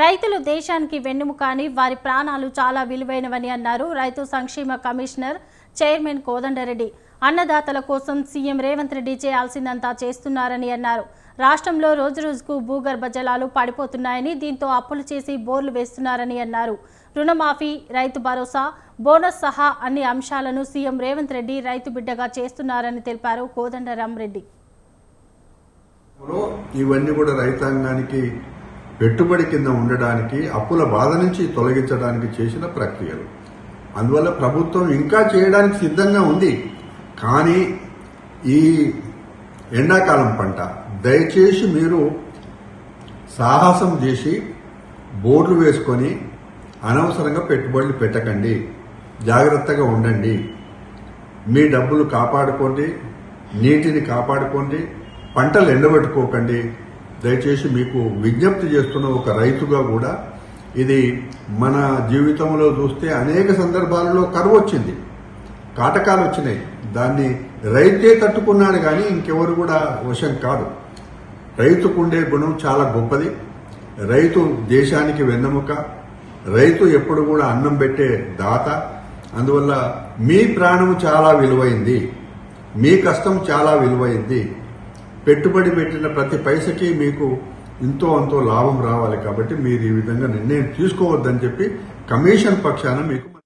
రైతులు దేశానికి వెన్నుముక అని వారి ప్రాణాలు చాలా విలువైనవని అన్నారు. రైతు సంక్షేమ కమిషనర్ చైర్మన్ కోదండరెడ్డి. అన్నదాతల కోసం సీఎం రేవంత్ రెడ్డి చేయాల్సిందంతా చేస్తున్నారని అన్నారు. రాష్ట్రంలో రోజు రోజుకు భూగర్భ జలాలు పడిపోతున్నాయని దీంతో అప్పులు చేసి బోర్లు వేస్తున్నారని అన్నారు. రుణమాఫీ రైతు భరోసా బోనస్ సహా అన్ని అంశాలను సీఎం రేవంత్ రెడ్డి రైతు బిడ్డగా చేస్తున్నారని తెలిపారు కోదండరాం రెడ్డి. ఇవన్నీ కూడా రైతాంగానికి పెట్టుబడి కింద ఉండడానికి అప్పుల బాధ నుంచి తొలగించడానికి చేసిన ప్రక్రియలు. అందువల్ల ప్రభుత్వం ఇంకా చేయడానికి సిద్ధంగా ఉంది. కానీ ఈ ఎండాకాలం పంట దయచేసి మీరు సాహసం చేసి బోర్లు వేసుకొని అనవసరంగా పెట్టుబడులు పెట్టకండి. జాగ్రత్తగా ఉండండి. మీ డబ్బులు కాపాడుకోండి నీటిని కాపాడుకోండి పంటలు ఎండబెట్టుకోకండి. దయచేసి మీకు విజ్ఞప్తి చేస్తున్న ఒక రైతుగా కూడా ఇది మన జీవితంలో చూస్తే అనేక సందర్భాలలో కరువు వచ్చింది. కాటకాలు వచ్చినాయి. దాన్ని రైతే తట్టుకున్నాడు కానీ ఇంకెవరు కూడా వశం కాదు. రైతుకుండే గుణం చాలా గొప్పది. రైతు దేశానికి వెన్నెముక. రైతు ఎప్పుడు కూడా అన్నం పెట్టే దాత. అందువల్ల మీ ప్రాణం చాలా విలువైంది. మీ కష్టం చాలా విలువైంది. పెట్టుబడి పెట్టిన ప్రతి పైసకి మీకు ఇంతో అంతో లాభం రావాలి కాబట్టి మీరు ఈ విధంగా నిర్ణయం తీసుకోవద్దని చెప్పి కమిషన్ పక్షాన మీకు